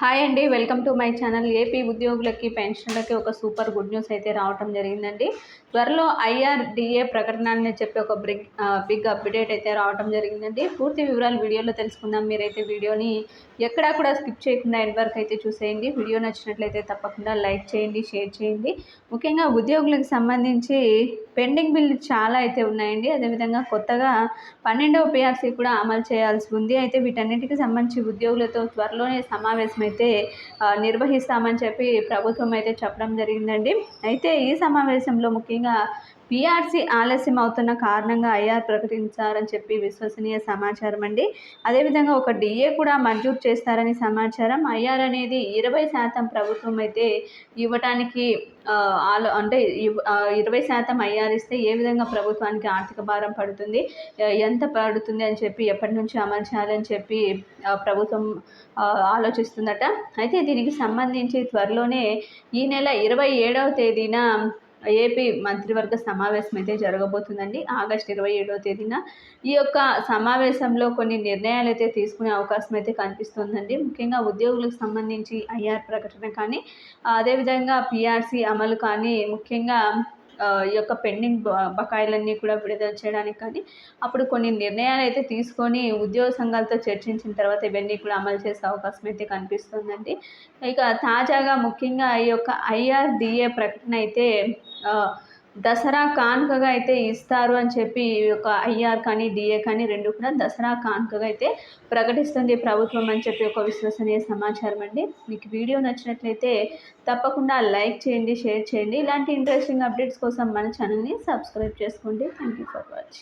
Hi అండి welcome to my channel AP ఉద్యోగులకి పెన్షన్లకి ఒక సూపర్ గుడ్ న్యూస్ అయితే రావటం జరిగిందండి. త్వరలో ఐఆర్డిఏ ప్రకటన అని చెప్పి ఒక బిగ్ బిగ్ అప్డేట్ అయితే రావటం జరిగిందండి. పూర్తి వివరాలు వీడియోలో తెలుసుకుందాం. మీరైతే వీడియోని ఎక్కడా కూడా స్కిప్ చేయకుండా ఎండ్ వరకు అయితే చూసేయండి. వీడియో నచ్చినట్లయితే తప్పకుండా లైక్ చేయండి షేర్ చేయండి. ముఖ్యంగా ఉద్యోగులకు సంబంధించి పెండింగ్ బిల్లు చాలా అయితే ఉన్నాయండి. అదేవిధంగా కొత్తగా పన్నెండవ పిఆర్సీ కూడా అమలు చేయాల్సి ఉంది. అయితే వీటన్నిటికి సంబంధించి ఉద్యోగులతో త్వరలోనే సమావేశం అయితే నిర్వహిస్తామని చెప్పి ప్రభుత్వం అయితే చెప్పడం జరిగిందండి. అయితే ఈ సమావేశంలో ముఖ్యంగా పీఆర్సీ ఆలస్యం అవుతున్న కారణంగా ఐఆర్ ప్రకటించారని చెప్పి విశ్వసనీయ సమాచారం అండి అదేవిధంగా ఒక డిఏ కూడా మంజూరు చేస్తారని సమాచారం. ఐఆర్ అనేది ఇరవై శాతం ప్రభుత్వం అయితే ఇవ్వటానికి ఆలో అంటే ఇరవై శాతం ఐఆర్ ఇస్తే ఏ విధంగా ప్రభుత్వానికి ఆర్థిక భారం పడుతుంది ఎంత పడుతుంది అని చెప్పి ఎప్పటి నుంచి అమలు చేయాలని చెప్పి ప్రభుత్వం ఆలోచిస్తుందట. అయితే దీనికి సంబంధించి త్వరలోనే ఈ నెల ఇరవై ఏడవ తేదీన ఏపీ మంత్రివర్గ సమావేశం అయితే జరగబోతుందండి. ఆగస్ట్ ఇరవై ఏడవ తేదీన ఈ యొక్క సమావేశంలో కొన్ని నిర్ణయాలు అయితే తీసుకునే అవకాశం అయితే కనిపిస్తుందండి. ముఖ్యంగా ఉద్యోగులకు సంబంధించి ఐఆర్ ప్రకటన కానీ అదేవిధంగా పిఆర్సీ అమలు కానీ ముఖ్యంగా ఈ యొక్క పెండింగ్ బకాయిలన్నీ కూడా విడుదల చేయడానికి కానీ అప్పుడు కొన్ని నిర్ణయాలు అయితే తీసుకొని ఉద్యోగ సంఘాలతో చర్చించిన తర్వాత ఇవన్నీ కూడా అమలు చేసే అవకాశం అయితే కనిపిస్తుందండి. ఇక తాజాగా ముఖ్యంగా ఈ యొక్క ఐఆర్డిఏ ప్రకటన అయితే దసరా కానుకగా అయితే ఇస్తారు అని చెప్పి ఈ యొక్క ఐఆర్ కానీ డిఏ కానీ రెండు కూడా దసరా కానుకగా అయితే ప్రకటిస్తుంది ప్రభుత్వం అని చెప్పి ఒక విశ్వసనీయ సమాచారం అండి. మీకు వీడియో నచ్చినట్లయితే తప్పకుండా లైక్ చేయండి షేర్ చేయండి. ఇలాంటి ఇంట్రెస్టింగ్ అప్డేట్స్ కోసం మన ఛానల్ని సబ్స్క్రైబ్ చేసుకోండి. Thank you for watching